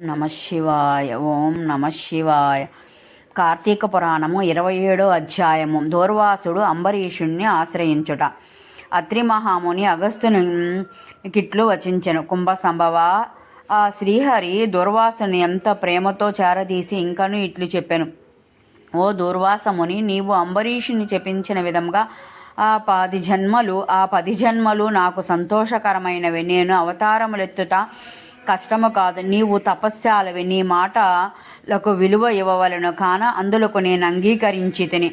నమ శివాయ ఓం నమ శివాయ. కార్తీక పురాణము ఇరవై ఏడో అధ్యాయము. దూర్వాసుడు అంబరీషుణ్ణి ఆశ్రయించుట. అత్రి మహాముని అగస్తుని కిట్లు వచించెను. కుంభ సంభవ ఆ శ్రీహరి దుర్వాసుని ఎంత ప్రేమతో చేరదీసి ఇంకను ఇట్లు చెప్పాను. ఓ దుర్వాసముని నీవు అంబరీషుని చెప్పించిన విధంగా ఆ పది జన్మలు ఆ పది జన్మలు నాకు సంతోషకరమైనవి. నేను అవతారములెత్తుట కష్టము కాదు. నీవు తపస్యాలవి నీ మాటలకు విలువ ఇవ్వవలను. కాన అందులకు నేను అంగీకరించి తిని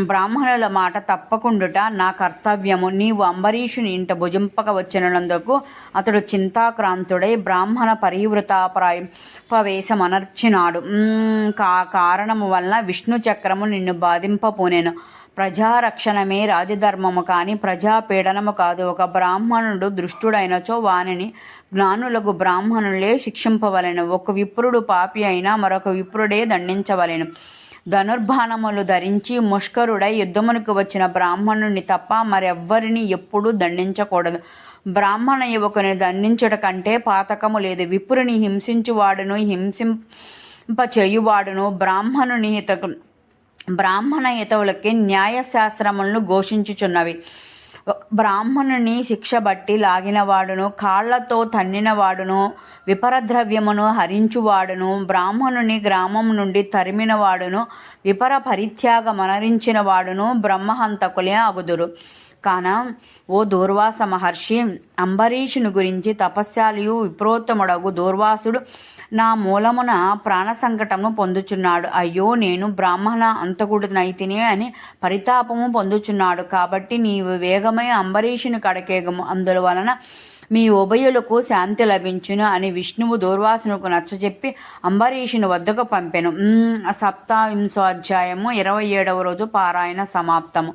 బ్రాహ్మణుల మాట తప్పకుండుట నా కర్తవ్యము. నీవు అంబరీషుని ఇంట భుజింపక వచ్చినందుకు అతడు చింతాక్రాంతుడై బ్రాహ్మణ పరివృతాప్రాయం పవేశమనర్చినాడు కా కారణము వలన విష్ణు చక్రము నిన్ను బాధింపపోనేను. ప్రజారక్షణమే రాజధర్మము కానీ ప్రజాపీడనము కాదు. ఒక బ్రాహ్మణుడు దృష్టుడైనచో వానిని జ్ఞానులకు బ్రాహ్మణులే శిక్షింపవలెను. ఒక విప్రుడు పాపి అయినా మరొక విప్రుడే దండించవలెను. ధనుర్బాణములు ధరించి ముష్కరుడై యుద్ధమునికి వచ్చిన బ్రాహ్మణుని తప్ప మరెవ్వరిని ఎప్పుడూ దండించకూడదు. బ్రాహ్మణ యువకుని దండించుట కంటే పాతకము లేదు. విపురుని హింసించువాడును హింసింప చేయువాడును బ్రాహ్మణుని హితకు బ్రాహ్మణ హితవులకి న్యాయశాస్త్రములను ఘోషించుచున్నవి. బ్రాహ్మణుని శిక్ష బట్టి లాగినవాడును కాళ్ళతో తన్నినవాడును విపరద్రవ్యమును హరించువాడును బ్రాహ్మణుని గ్రామం నుండి తరిమినవాడును విపర పరిత్యాగమనరించిన వాడును బ్రహ్మహంతకులే అగుదురు. కాన? ఓ దూర్వాస మహర్షి అంబరీషుని గురించి తపస్యాలియు విప్రోత్తముడగు దూర్వాసుడు నా మూలమున ప్రాణ సంకటము పొందుచున్నాడు. అయ్యో నేను బ్రాహ్మణ అంతకుడునైతినే అని పరితాపము పొందుచున్నాడు. కాబట్టి నీవు వేగమై అంబరీషుని కడకేగము. అందువలన మీ ఉభయులకు శాంతి లభించును అని విష్ణువు దూర్వాసునకు నచ్చజెప్పి అంబరీషుని వద్దకు పంపెను. సప్తావింశో అధ్యాయము ఇరవై ఏడవ రోజు పారాయణ సమాప్తము.